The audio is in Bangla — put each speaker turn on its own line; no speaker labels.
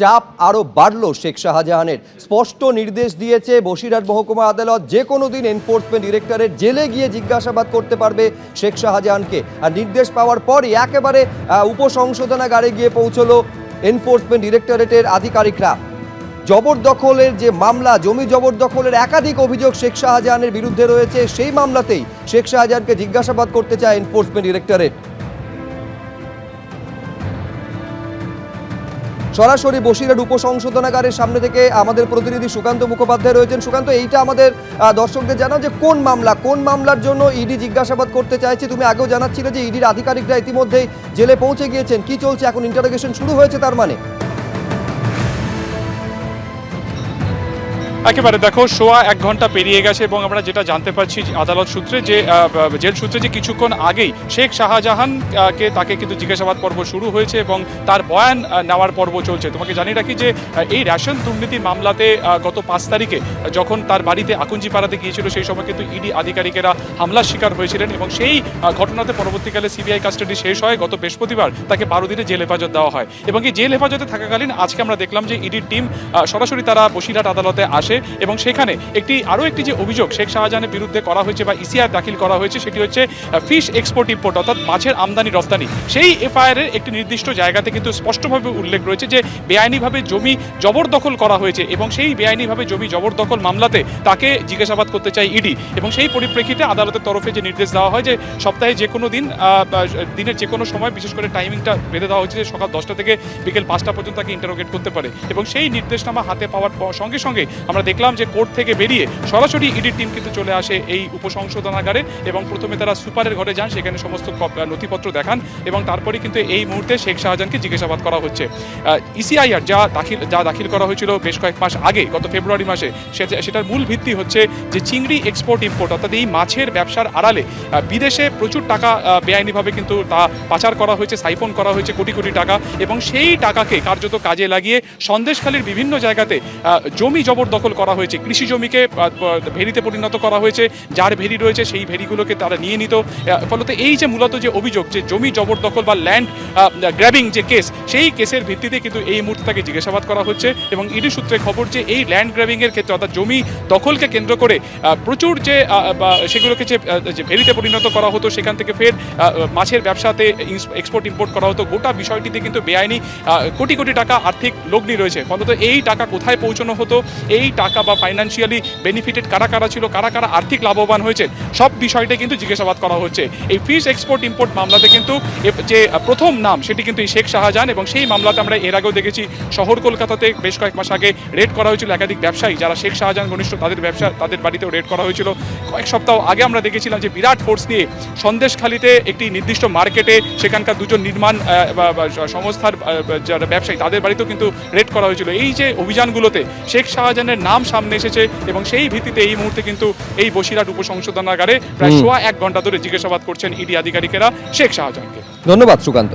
চাপ আরও বাড়ল শেখ শাহজাহানের। স্পষ্ট নির্দেশ দিয়েছে বসিরহাট মহকুমা আদালত যে কোনো দিন এনফোর্সমেন্ট ডিরেক্টরের জেলে গিয়ে জিজ্ঞাসাবাদ করতে পারবে শেখ শাহজাহানকে। আর নির্দেশ পাওয়ার পরই একেবারে উপসংশোধনাগারে গিয়ে পৌঁছলো এনফোর্সমেন্ট ডিরেক্টরেটের আধিকারিকরা। জবরদখলের যে মামলা, জমি জবরদখলের একাধিক অভিযোগ শেখ শাহজাহানের বিরুদ্ধে রয়েছে, সেই মামলাতেই শেখ শাহজাহানকে জিজ্ঞাসাবাদ করতে চায় এনফোর্সমেন্ট ডিরেক্টরেট সরাসরি বসিরহাট উপসংশোধনাগারের সামনে থেকে আমাদের প্রতিনিধি সুকান্ত মুখোপাধ্যায় রয়েছেন। সুকান্ত, এইটা আমাদের দর্শকদের জানা যে কোন মামলা, কোন মামলার জন্য ইডি জিজ্ঞাসাবাদ করতে চাইছে। তুমি আগেও জানাচ্ছিলে যে ইডির আধিকারিকরা ইতিমধ্যেই জেলে পৌঁছে গিয়েছেন। কি চলছে? এখন ইন্টারোগেশন শুরু হয়েছে, তার মানে?
একেবারে দেখো, সোয়া এক ঘণ্টা পেরিয়ে গেছে এবং আমরা যেটা জানতে পারছি আদালত সূত্রে যে জেল সূত্রে যে কিছুক্ষণ আগেই শেখ শাহজাহান কে তাকে কিন্তু জিজ্ঞাসাবাদ পর্ব শুরু হয়েছে এবং তার বয়ান নেওয়ার পর্ব চলছে। তোমাকে জানিয়ে রাখি যে এই রেশন দুর্নীতি মামলাতে গত পাঁচ তারিখে যখন তার বাড়িতে আকুঞ্জি পাড়াতে গিয়েছিল, সেই সময় কিন্তু ইডি আধিকারিকেরা হামলার শিকার হয়েছিলেন এবং সেই ঘটনাতে পরবর্তীকালে সিবিআই কাস্টাডি শেষ হয়। গত বৃহস্পতিবার তাকে বারো দিনে জেল হেফাজত দেওয়া হয় এবং এই জেল হেফাজতে থাকাকালীন আজকে আমরা দেখলাম যে ইডির টিম সরাসরি তারা বসিরহাট আদালতে আসে। এবং সেখানে একটি, আরও একটি যে অভিযোগ শেখ শাহজাহানের বিরুদ্ধে করা হয়েছে বা ইসিআর দাখিল করা হয়েছে, সেটি হচ্ছে ফিশ এক্সপোর্ট ইম্পোর্ট অর্থাৎ মাছের আমদানি রপ্তানি। সেই এফআইআর এর একটি নির্দিষ্ট জায়গাতে কিন্তু স্পষ্টভাবে উল্লেখ রয়েছে যে, বেআইনিভাবে জমি জবরদখল করা হয়েছে এবং সেই বেআইনিভাবে জমি জবরদখল মামলাতে তাকে জিজ্ঞাসাবাদ করতে চাই ইডি এবং সেই পরিপ্রেক্ষিতে আদালতের তরফে যে নির্দেশ দেওয়া হয় যে, সপ্তাহে যে কোনো দিন দিনের যে কোনো সময় বিশেষ করে টাইমিংটা বেঁধে দেওয়া হয়েছে যে সকাল দশটা থেকে বিকেল পাঁচটা পর্যন্ত তাকে ইন্টারোগেট করতে পারে এবং সেই নির্দেশনামা হাতে পাওয়ার সঙ্গে সঙ্গে আমরা দেখলাম যে কোর্ট থেকে বেরিয়ে সরাসরি ইডির টিম কিন্তু চলে আসে এই উপসংশোধনাগারে এবং প্রথমে তারা সুপারের ঘরে যান, সেখানে সমস্ত নথিপত্র দেখান এবং তারপরে কিন্তু এই মুহূর্তে শেখ শাহজাহানকে জিজ্ঞাসাবাদ করা হচ্ছে। ইসিআইআর যা দাখিল যা দাখিল করা হয়েছিল বেশ কয়েক মাস আগে, গত ফেব্রুয়ারি মাসে সেটার মূল ভিত্তি হচ্ছে যে চিংড়ি এক্সপোর্ট ইম্পোর্ট অর্থাৎ এই মাছের ব্যবসার আড়ালে বিদেশে প্রচুর টাকা বেআইনিভাবে কিন্তু তা পাচার করা হয়েছে, সাইফন করা হয়েছে কোটি কোটি টাকা এবং সেই টাকাকে কার্যত কাজে লাগিয়ে সন্দেশখালীর বিভিন্ন জায়গাতে জমি জবরদখল করা হয়েছে। কৃষি জমিকে ভেরিতে পরিণত করা হয়েছে। যার ভেরি রয়েছে, সেই ভেরিগুলোকে তারা নিয়ে নিত। ফলত এই যে মূলত যে অভিযোগ, যে জমি জবরদখল বা ল্যান্ড গ্র্যাবিং যে কেস সেই কেসের ভিত্তিতে কিন্তু এই মুহূর্তে তাকে জিজ্ঞাসাবাদ করা হচ্ছে এবং ইডি সূত্রে খবর যে এই ল্যান্ড গ্র্যাবিং এর ক্ষেত্রে, অর্থাৎ জমি দখলকে কেন্দ্র করে প্রচুর যে সেগুলোকে যে ভেরিতে পরিণত করা হতো, সেখান থেকে ফের মাছের ব্যবসাতে এক্সপোর্ট ইম্পোর্ট করা হতো। গোটা বিষয়টিতে কিন্তু বেআইনি কোটি কোটি টাকা আর্থিক লগ্নি রয়েছে। ফলত এই টাকা কোথায় পৌঁছানো হতো? এই টাকা বা ফাইন্যান্সিয়ালি বেনিফিটেড কারা কারা ছিল, কারা কারা আর্থিক লাভবান হয়েছে, সব বিষয়টা কিন্তু জিজ্ঞাসাবাদ করা হচ্ছে। এই ফিশ এক্সপোর্ট ইম্পোর্ট মামলাতে কিন্তু যে প্রথম নাম, সেটি কিন্তু শেখ শাহজাহান এবং সেই মামলাতে আমরা এর আগেও দেখেছি, শহর কলকাতাতে বেশ কয়েক মাস আগে রেড করা হয়েছিল একাধিক ব্যবসায়ী, যারা শেখ শাহজাহান ঘনিষ্ঠ তাদের ব্যবসা, তাদের বাড়িতেও রেড করা হয়েছিল। কয়েক সপ্তাহ আগে আমরা দেখেছিলাম যে বিরাট ফোর্স নিয়ে সন্দেশখালিতে একটি নির্দিষ্ট মার্কেটে সেখানকার দুজন নির্মাণ সংস্থার যারা ব্যবসায়ী, তাদের বাড়িতেও কিন্তু রেড করা হয়েছিল। এই যে অভিযানগুলোতে শেখ শাহজাহানের নাম সামনে এসেছে এবং সেই ভিত্তিতে এই মুহূর্তে কিন্তু এই বসিরহাট উপসংশোধনাগারে প্রায় সোয়া এক ঘণ্টা ধরে জিজ্ঞাসাবাদ করছেন ইডি আধিকারিকেরা। শেখ শাহজাহানকে।
ধন্যবাদ সুকান্ত।